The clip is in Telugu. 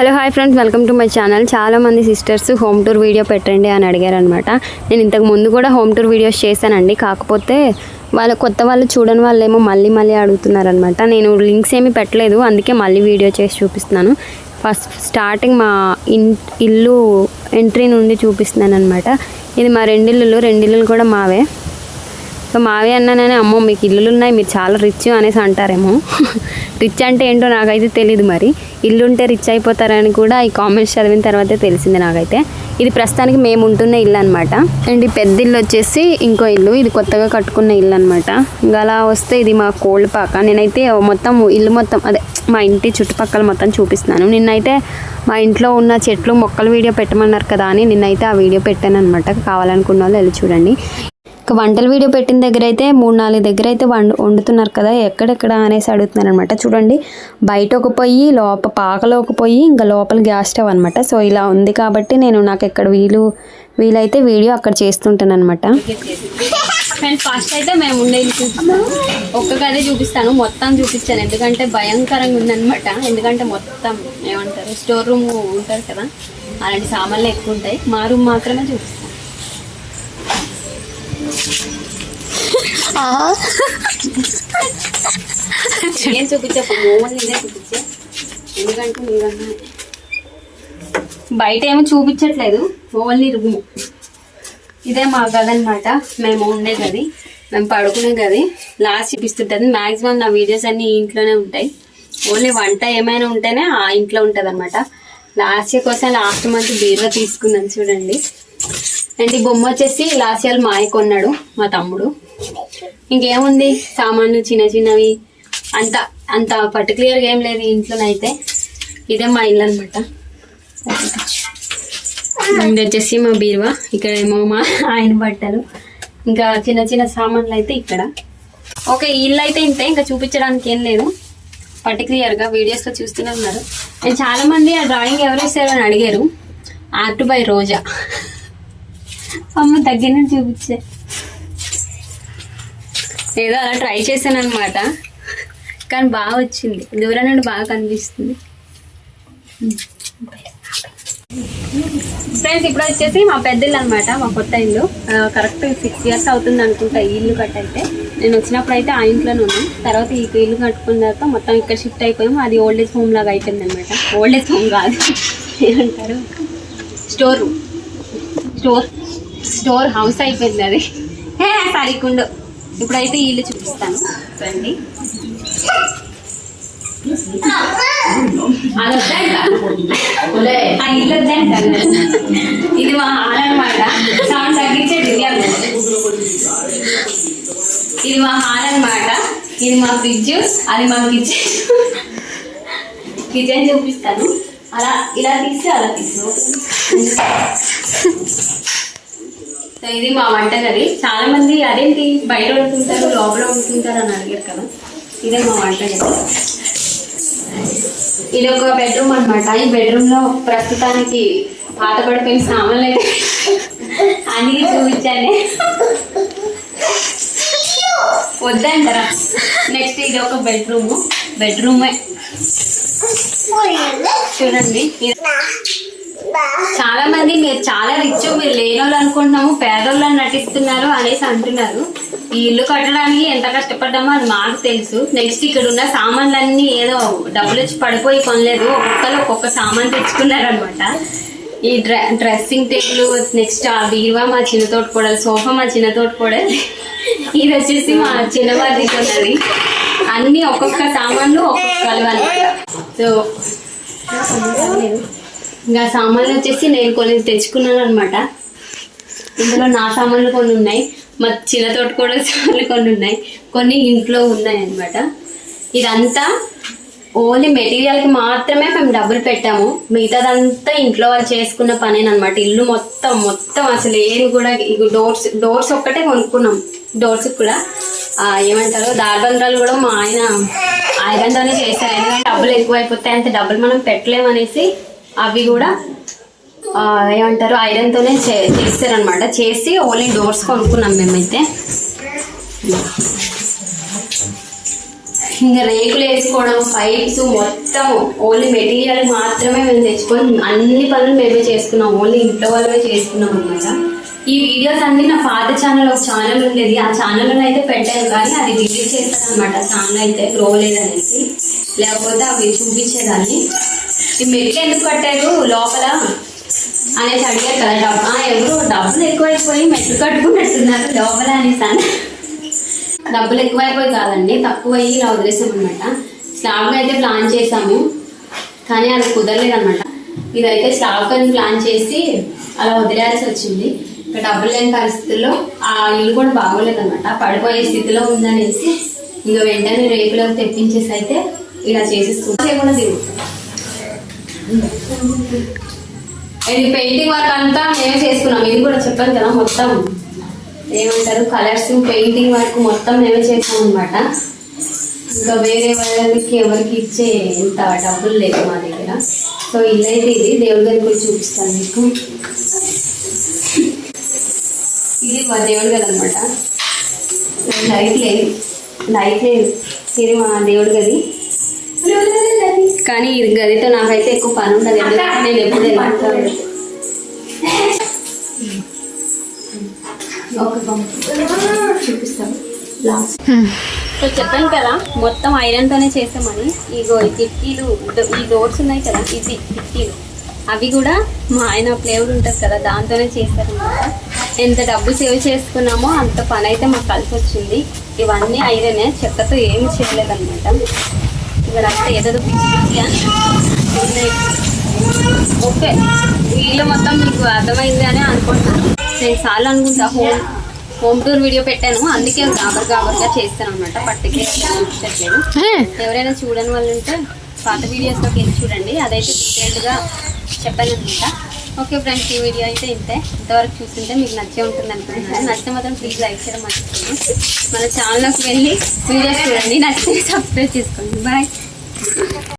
Hello hi friends welcome to my channel. చాలా మంది సిస్టర్స్ హోమ్ టూర్ వీడియో పెట్టండి అని అడిగారు అనమాట నేను ఇంతకు ముందు కూడా హోమ్ టూర్ వీడియోస్ చేశానండి. కాకపోతే వాళ్ళ కొత్త వాళ్ళు చూడని వాళ్ళు ఏమో మళ్ళీ మళ్ళీ అడుగుతున్నారనమాట నేను లింక్స్ ఏమీ పెట్టలేదు అందుకే మళ్ళీ వీడియో చేసి చూపిస్తున్నాను. ఫస్ట్ స్టార్టింగ్ మా ఇన్ ఇల్లు ఎంట్రీ నుండి చూపిస్తున్నాను అనమాట ఇది మా రెండిల్లు రెండిల్లు కూడా మావే. సో మావే అన్నానని అమ్మో మీకు ఇల్లులు ఉన్నాయి మీరు చాలా రిచ్ అనేసి అంటారేమో. రిచ్ అంటే ఏంటో నాకైతే తెలియదు మరి. ఇల్లు ఉంటే రిచ్ అయిపోతారని కూడా ఈ కామెంట్స్ చదివిన తర్వాతే తెలిసింది నాకైతే. ఇది ప్రస్తుతానికి మేము ఉంటున్న ఇల్లు అనమాట అండ్ ఈ పెద్ద ఇల్లు వచ్చేసి ఇంకో ఇల్లు. ఇది కొత్తగా కట్టుకున్న ఇల్లు అనమాట ఇంకా అలా వస్తే ఇది మా కోల్డ్ పాక. నేనైతే మొత్తం ఇల్లు మొత్తం అదే మా ఇంటి చుట్టుపక్కల మొత్తం చూపిస్తున్నాను. నిన్నైతే మా ఇంట్లో ఉన్న చెట్లు మొక్కల వీడియో పెట్టమన్నారు కదా అని నిన్నైతే ఆ వీడియో పెట్టాను అనమాట కావాలనుకున్న వాళ్ళు వెళ్ళి చూడండి. ఇక వంటల వీడియో పెట్టిన దగ్గర అయితే మూడు నాలుగు దగ్గర అయితే వండు వండుతున్నారు కదా ఎక్కడెక్కడ అనేసి అడుగుతున్నారు అనమాట చూడండి బయట ఒక పొయ్యి లోప పాకలో ఒక పొయ్యి ఇంకా లోపల గ్యాస్ స్టవ్ అనమాట సో ఇలా ఉంది కాబట్టి నేను నాకు ఎక్కడ వీలు వీలైతే వీడియో అక్కడ చేస్తుంటాను అనమాట ఫస్ట్ అయితే మేము ఉండేది చూపిస్తాము ఒక్క గదే చూపిస్తాను. మొత్తం చూపించాను. ఎందుకంటే భయంకరంగా ఉందనమాట ఎందుకంటే మొత్తం ఏమంటారు స్టోర్ రూమ్ ఉంటారు కదా అలాంటి సామాన్లు ఎక్కువ ఉంటాయి. మా రూమ్ మాత్రమే చూపిస్తాను. నేను చూపించకు మోమల్ ఇదే ఎందుకంటే నీవన్నా బయట ఏమో చూపించట్లేదు. Only room. ఇదే మా గది అనమాట మేము ఉండే గది. మేము పడుకునే గది. లాస్ట్ చూపిస్తుంటుంది. మాక్సిమం నా వీడియోస్ అన్ని ఇంట్లోనే ఉంటాయి. ఓన్లీ వంట ఏమైనా ఉంటేనే ఆ ఇంట్లో ఉంటుంది అనమాట లాస్ట్ ఇయర్ కోసం లాస్ట్ మంత్ బీరువా తీసుకున్నాను చూడండి. అండ్ ఈ బొమ్మ వచ్చేసి లాస్ట్ ఇయర్ మాయ కొన్నాడు మా తమ్ముడు. ఇంకేముంది? సామాన్లు చిన్న చిన్నవి. అంత అంత పర్టికులర్గా ఏం లేదు ఇంట్లోనైతే. ఇదే మా ఇల్లు అనమాట ఇది వచ్చేసి మా బీరువా. ఇక్కడ ఏమో మా ఆయన బట్టలు. ఇంకా చిన్న చిన్న సామాన్లు అయితే ఇక్కడ. ఓకే ఇల్లు అయితే ఇంతే. ఇంకా చూపించడానికి ఏం లేదు. పర్టికులర్గా వీడియోస్లో చూస్తూనే ఉన్నారు. అండ్ చాలామంది ఆ డ్రాయింగ్ ఎవరు వేసారు అని అడిగారు. ఆర్ట్ బై రోజా అమ్మ దగ్గర నుంచి చూపించే. ఏదో అలా ట్రై చేశాను అనమాట కానీ బాగా వచ్చింది. దూరం నుండి బాగా కనిపిస్తుంది. ఫ్రెండ్స్ ఇప్పుడు వచ్చేసి మా పెద్ద ఇల్లు అనమాట మా కొత్త ఇల్లు. కరెక్ట్ సిక్స్ ఇయర్స్ అవుతుంది అనుకుంటా ఈ ఇల్లు కట్ అయితే నేను వచ్చినప్పుడు అయితే ఆ ఇంట్లోనే ఉన్నాను. తర్వాత ఈ ఇల్లు కట్టుకున్న తర్వాత మొత్తం ఇక్కడ షిఫ్ట్ అయిపోయాము. అది ఓల్డ్ ఏజ్ హోమ్ లాగా అయిపోయింది అనమాట ఓల్డ్ ఏజ్ హోమ్ కాదు. ఏమంటారు? Store room store store house అయిపోయింది అది. హే సరికుండు ఇప్పుడైతే ఇల్లు చూపిస్తాను. రండి అది వద్దంట. ఆ ఇల్లు వద్దంట. ఇది మా హాల్ అనమాట సౌండ్ తగ్గించేది ఇది మా హాల్ అనమాట ఇది మా ఫ్రిడ్జ్. అది మా కిచెన్. కిచెన్ చూపిస్తాను. అలా ఇలా తీస్తే అలా తీస్తాను సో ఇది మా వంటగది. చాలా మంది అదేంటి బయట వండుకుంటారు లోపల వండుకుంటారు అని అడిగారు కదా. ఇదే మా వంటగది. ఇది ఒక బెడ్రూమ్ అనమాట ఈ బెడ్రూమ్లో ప్రస్తుతానికి పాత పడిపోయిన సామాన్లు అయితే అన్ని చూపించాలి. వద్దంటారా? నెక్స్ట్ ఇది ఒక బెడ్రూమ్ బెడ్రూమే చూడండి. చాలా మంది మీరు చాలా రిచ్ మీరు లేనోళ్ళు అనుకుంటున్నాము పేదోళ్ళు నటిస్తున్నారు అనేసి అంటున్నారు. ఈ ఇల్లు కట్టడానికి ఎంత కష్టపడ్డామో అది మాకు తెలుసు. నెక్స్ట్ ఇక్కడ ఉన్న సామాన్లన్నీ ఏదో డబ్బులు వచ్చి పడిపోయి కొనలేదు. ఒక్కొక్కరు ఒక్కొక్క సామాన్ తెచ్చుకున్నారనమాట ఈ డ్రె డ్రెస్సింగ్ టేబుల్ నెక్స్ట్ ఆ బీరువా మా చిన్న తోటి కూడా సోఫా మా చిన్న తోటి కూడా ఇది వచ్చేసి మా చిన్నవారి ఉన్నది. అన్ని ఒక్కొక్క సామాన్లు ఒక్కొక్క కలవాలి సో ఇంకా సామాన్లు వచ్చేసి నేను కొన్ని తెచ్చుకున్నాను అనమాట ఇందులో నా సామాన్లు కొన్ని ఉన్నాయి. మా చిన్న తోట కూడా సామాన్లు కొన్ని ఉన్నాయి. కొన్ని ఇంట్లో ఉన్నాయి అనమాట ఇదంతా ఓన్లీ మెటీరియల్కి మాత్రమే మేము డబ్బులు పెట్టాము. మిగతాదంతా ఇంట్లో వాళ్ళు చేసుకున్న పనేనమాట ఇల్లు మొత్తం మొత్తం అసలు ఏమి కూడా డోర్స్ డోర్స్ ఒక్కటే కొనుక్కున్నాం. డోర్స్ కూడా ఏమంటారు దారబంధాలు కూడా మా ఆయన ఐరన్తోనే చేశారు. ఎందుకంటే డబ్బులు ఎక్కువైపోతాయి అంత డబ్బులు మనం పెట్టలేమనేసి అవి కూడా ఏమంటారు ఐరన్తోనే చే- చేస్తారనమాట చేసి ఓన్లీ డోర్స్ కొనుక్కున్నాం మేమైతే. ఇంకా రేకులు వేసుకోవడం పైప్స్ మొత్తం ఓన్లీ మెటీరియల్ మాత్రమే మేము తెచ్చుకొని అన్ని పనులు మేమే చేసుకున్నాం. ఓన్లీ ఇంట్లో వాళ్ళమే చేసుకున్నాం అనమాట ఈ వీడియోస్ అన్ని నా పాత ఛానల్ ఒక ఛానల్ ఉండేది. ఆ ఛానల్లో అయితే పెట్టాను కానీ అది డిలీట్ చేస్తాను అనమాట ఛానల్ అయితే గ్రో లేదనేసి. లేకపోతే అవి చూపించేదాన్ని. ఈ మెట్లు ఎందుకు కట్టారు? లోపల అనేసి అడిగారు కదా డబ్బా. ఎవరు? డబ్బులు ఎక్కువైపోయి మెట్లు కట్టుకున్నట్టున్నారు లోపల అనేసి అని డబ్బులు ఎక్కువైపోయి కాదండి తక్కువ అయ్యి ఇలా వదిలేసామన్నమాట. అనమాట స్లాబ్గా అయితే ప్లాన్ చేసాము కానీ అది కుదరలేదు అనమాట ఇదైతే స్లాబ్ అని ప్లాన్ చేసి అలా వదిలేయాల్సి వచ్చింది. ఇక డబ్బులు లేని పరిస్థితుల్లో ఆ ఇల్లు కూడా బాగోలేదన్నమాట. పడిపోయే స్థితిలో ఉందనేసి ఇంకా వెంటనే రేపులకు తెప్పించేసి అయితే ఇలా చేసేసుకుంటే. కూడా దిగుతుంది ఇది పెయింటింగ్ వర్క్ అంతా మేమే చేసుకున్నాం. ఇది కూడా చెప్పాను కదా మొత్తం. ఏమంటారు? కలర్స్ పెయింటింగ్ వర్క్ మొత్తం మేమే చేసాం అనమాట ఇంకా వేరే వాళ్ళకి ఎవరికి ఇచ్చే ఇంత డబ్బులు లేదు మా దగ్గర. సో ఇల్లు అయితే ఇది. దేవుడి గారికి కూడా చూపిస్తాను మీకు. ఇది మా దేవుడి గది అనమాట లైట్ లేదు. లైట్ లేదు. ఇది మా దేవుడి గది. కానీ ఇది గదితో నాకైతే ఎక్కువ పని ఉండదు. ఎందుకంటే నేను ఎప్పుడు చూపిస్తాను. లాస్ట్. సో చెప్పాను కదా మొత్తం ఐరన్తోనే చేసామని. ఇగో ఈ కిటికీలు ఈ డోర్స్ ఉన్నాయి కదా ఇది కిటికీలు. అవి కూడా మా ఆయన ప్లేవుడ్ ఉంటుంది కదా దాంతోనే చేశారనమాట ఎంత డబ్బు సేవ్ చేసుకున్నామో అంత పని అయితే మాకు కలిసి వచ్చింది ఇవన్నీ ఐరనే చెక్కతో ఏమి చేయలేదన్నమాట. ఇక్కడ అంతా ఏదో పిచ్చి పిచ్చిగా ఉన్నాయి. ఓకే వీడియో మొత్తం మీకు అర్థమైంది అని అనుకుంటున్నాను. నేను చాలా అనుకుంటా హోమ్ హోమ్ టూర్ వీడియో పెట్టాను అందుకే గాబర్ గాబర్గా చేస్తాను అనమాట పట్టుకే చూపించట్లేదు ఎవరైనా చూడని వాళ్ళు ఉంటే పాత వీడియోస్లోకి వెళ్ళి చూడండి అదైతే డీటెయిల్డ్గా చెప్పాను అనమాట ఓకే ఫ్రెండ్స్ ఈ వీడియో అయితే ఇంతే. ఇంతవరకు చూస్తుంటే మీకు నచ్చే ఉంటుంది అనుకుంటున్నాను. నచ్చితే మాత్రం ప్లీజ్ లైక్ చేయడం మర్చిపోండి మన ఛానల్లోకి వెళ్ళి వీడియోస్ చూడండి నచ్చితే సబ్స్క్రైబ్ చేసుకోండి. Bye Yeah.